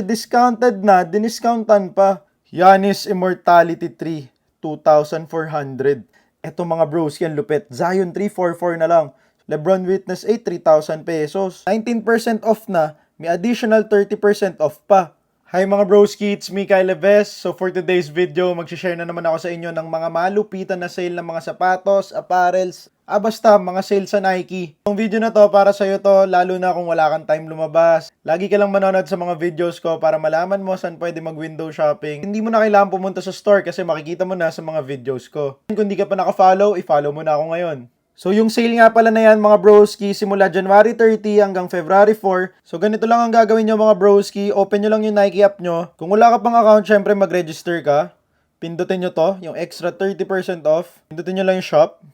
Discounted na, diniscountan pa. Yanis Immortality 3, 2,400. Eto mga bros, yan lupit. Zion 344 na lang. Lebron Witness 8, 3,000 pesos. 19% off na, may additional 30% off pa. Hi mga broski, it's me Leves. So for today's video, mag-share na naman ako sa inyo ng mga malupitan na sale ng mga sapatos, apparels, ah basta mga sale sa Nike. Ang video na to para sa'yo to, lalo na kung wala kang time lumabas. Lagi ka lang manonood sa mga videos ko para malaman mo saan pwede mag-window shopping. Hindi mo na kailangan pumunta sa store kasi makikita mo na sa mga videos ko. Kung di ka pa naka-follow, i-follow mo na ako ngayon. So yung sale nga pala na yan mga broski simula January 30 hanggang February 4. So ganito lang ang gagawin nyo mga broski. Open nyo lang yung Nike app nyo. Kung wala ka pang account, syempre mag-register ka. Pindutin nyo to, yung extra 30% off. Pindutin nyo lang yung shop.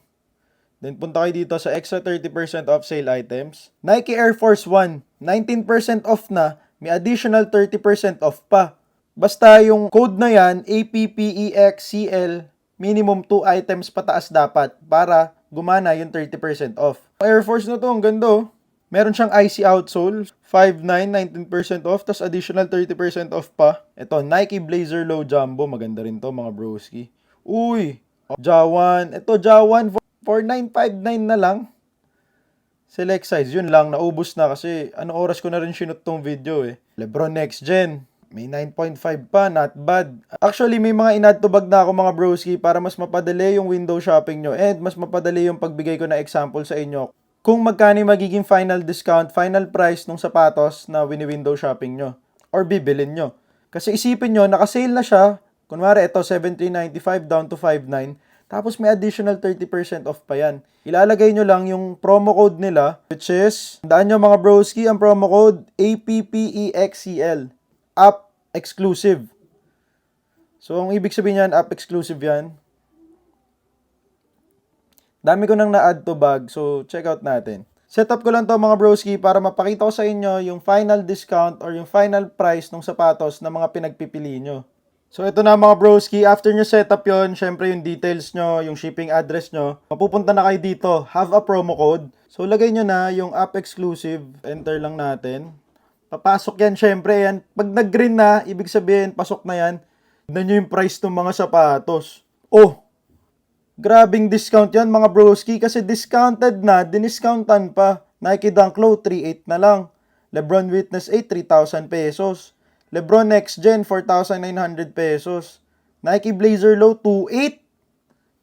Then punta kayo dito sa extra 30% off sale items. Nike Air Force 1, 19% off na, may additional 30% off pa. Basta yung code na yan, APPEXCL, minimum 2 items pataas dapat para gumana yung 30% off. Air Force na to, ang ganda oh. Meron siyang IC outsole, 5.9, 19% off, tas additional 30% off pa. Ito, Nike Blazer Low Jumbo, maganda rin to mga broski. Uy, Jawan, ito Jawan, 4959 na lang. Select size, yun lang, naubos na kasi ano oras ko na rin sinut tong video eh. Lebron Next Gen, may 9.5 pa, not bad. Actually, may mga inad to bag na ako mga broski para mas mapadali yung window shopping nyo and mas mapadali yung pagbigay ko na example sa inyo kung magkano magiging final discount, final price ng sapatos na wini-window shopping nyo or bibilin nyo. Kasi isipin nyo, nakasale na siya. Kunwari, ito, 1795 down to 59. Tapos may additional 30% off pa yan. Ilalagay nyo lang yung promo code nila, which is, daan nyo mga broski, ang promo code APPEXCL. App exclusive. So, ang ibig sabihin yan, app exclusive yan. Dami ko nang na-add to bag, so check out natin. Setup ko lang to mga broski para mapakita ko sa inyo yung final discount or yung final price ng sapatos na mga pinagpipili nyo. So ito na mga broski, after nyo setup yon, syempre yung details nyo, yung shipping address nyo, mapupunta na kayo dito, have a promo code. So lagay nyo na yung app exclusive, enter lang natin. Papasok yan syempre yan. Pag nag-green na, ibig sabihin pasok na yan. Tignan nyo yung price ng mga sapatos. Oh, Grabing discount yan mga broski kasi discounted na, diniscountan pa. Nike Dunk Low 3.8 na lang. Lebron Witness 8, 3,000 pesos. Lebron Next Gen 4,900 pesos. Nike Blazer Low 2.8.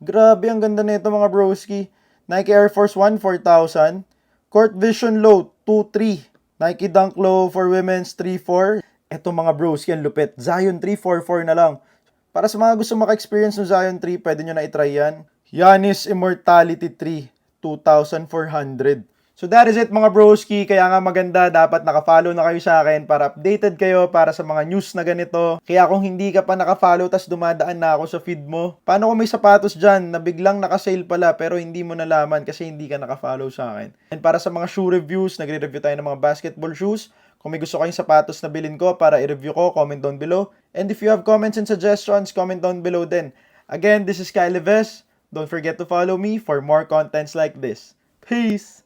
Grabe ang ganda nito mga broski. Nike Air Force 1 4,000. Court Vision Low 2.3. Nike Dunk Low for Women's 3.4. Eto mga broski ang lupit. Zion 3.44 na lang. Para sa mga gusto maka-experience ng Zion 3, pwede nyo na itry yan. Yanis Immortality 3, 2,400. So that is it mga broski. Kaya nga maganda, dapat naka-follow na kayo sa akin para updated kayo para sa mga news na ganito. Kaya kung hindi ka pa naka-follow tas dumadaan na ako sa feed mo, paano kung may sapatos dyan na biglang naka-sale pala pero hindi mo nalaman kasi hindi ka naka-follow sa akin. And para sa mga shoe reviews, nagre-review tayo ng mga basketball shoes. Kung may gusto kayong sapatos na bilhin ko para i-review ko, comment down below. And if you have comments and suggestions, comment down below din. Again, this is Kyle Leves. Don't forget to follow me for more contents like this. Peace!